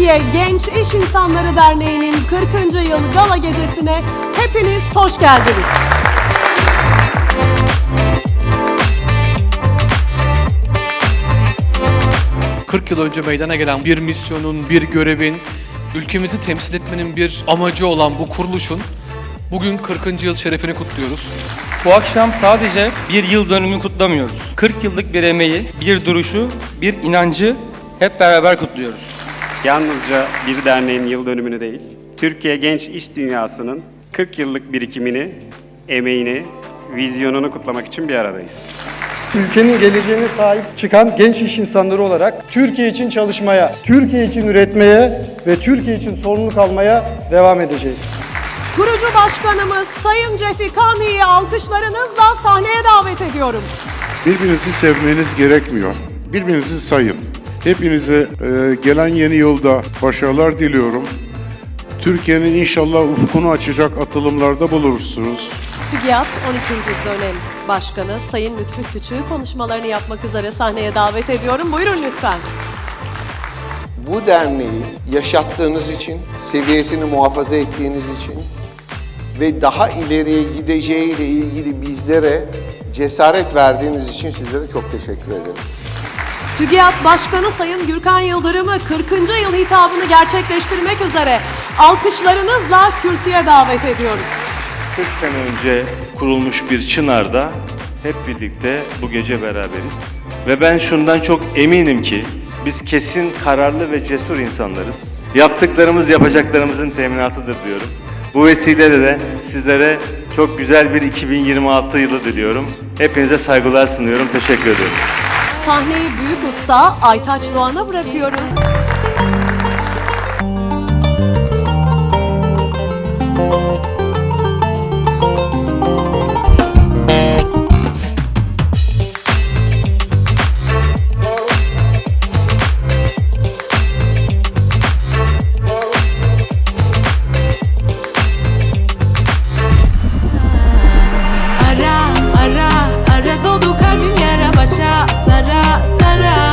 Türkiye Genç İş İnsanları Derneği'nin 40. yıl gala gecesine hepiniz hoş geldiniz. Hı. 40 yıl önce meydana gelen bir misyonun, bir görevin, ülkemizi temsil etmenin bir amacı olan bu kuruluşun bugün 40. yıl şerefini kutluyoruz. Bu akşam sadece bir yıl dönümünü kutlamıyoruz. 40 yıllık bir emeği, bir duruşu, bir inancı hep beraber kutluyoruz. Yalnızca bir derneğin yıl dönümünü değil, Türkiye genç iş dünyasının 40 yıllık birikimini, emeğini, vizyonunu kutlamak için bir aradayız. ülkenin geleceğine sahip çıkan genç iş insanları olarak Türkiye için çalışmaya, Türkiye için üretmeye ve Türkiye için sorumluluk almaya devam edeceğiz. Kurucu Başkanımız Sayın Cefi Kamhi'yi alkışlarınızla sahneye davet ediyorum. Birbirinizi sevmeniz gerekmiyor. Birbirinizi sayın. Hepinize e, gelen yeni yılda başarılar diliyorum. Türkiye'nin inşallah ufkunu açacak atılımlarda bulursunuz. TÜGİAD 12. dönem başkanı Sayın Lütfü Küçük'ü konuşmalarını yapmak üzere sahneye davet ediyorum. Buyurun lütfen. bu derneği yaşattığınız için, seviyesini muhafaza ettiğiniz için ve daha ileriye gideceğiyle ilgili bizlere cesaret verdiğiniz için sizlere çok teşekkür ederim. TÜGİAD Başkanı Sayın Gürkan Yıldırım'ı 40. yıl hitabını gerçekleştirmek üzere alkışlarınızla kürsüye davet ediyorum. 40 sene önce kurulmuş bir Çınar'da hep birlikte bu gece beraberiz. Ve ben şundan çok eminim ki biz kesin kararlı ve cesur insanlarız. Yaptıklarımız yapacaklarımızın teminatıdır diyorum. Bu vesileyle de sizlere çok güzel bir 2026 yılı diliyorum. Hepinize saygılar sunuyorum. Teşekkür ediyorum. Sahneyi büyük usta Aytaç Doğan'a bırakıyoruz. Sara, Sara.